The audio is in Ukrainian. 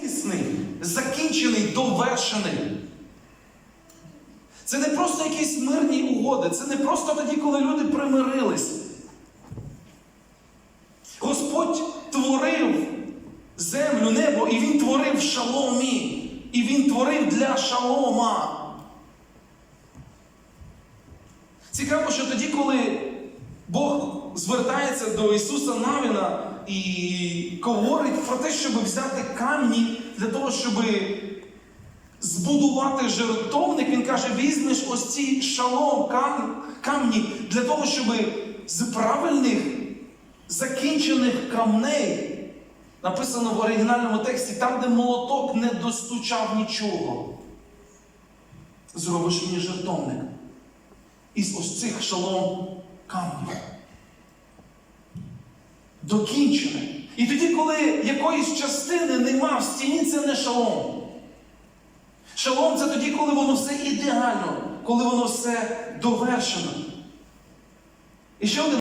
цілісний, закінчений, довершений. Це не просто якісь мирні угоди, це не просто тоді, коли люди примирились. Господь творив землю, небо, і Він творив в шаломі. І Він творив для шалома. Цікаво, що тоді, коли Бог звертається до Ісуса Навіна і говорить про те, щоб взяти камні для того, щоб збудувати жертовник, він каже: візьмеш ось ці шалом, камні для того, щоб з правильних закінчених камней, написано в оригінальному тексті, там, де молоток не достучав нічого. Зробиш мені жертовник із ось цих шалом камнів. Докінчене. І тоді, коли якоїсь частини нема в стіні, це не шалом. Шалом це тоді, коли воно все ідеально, коли воно все довершено. І ще один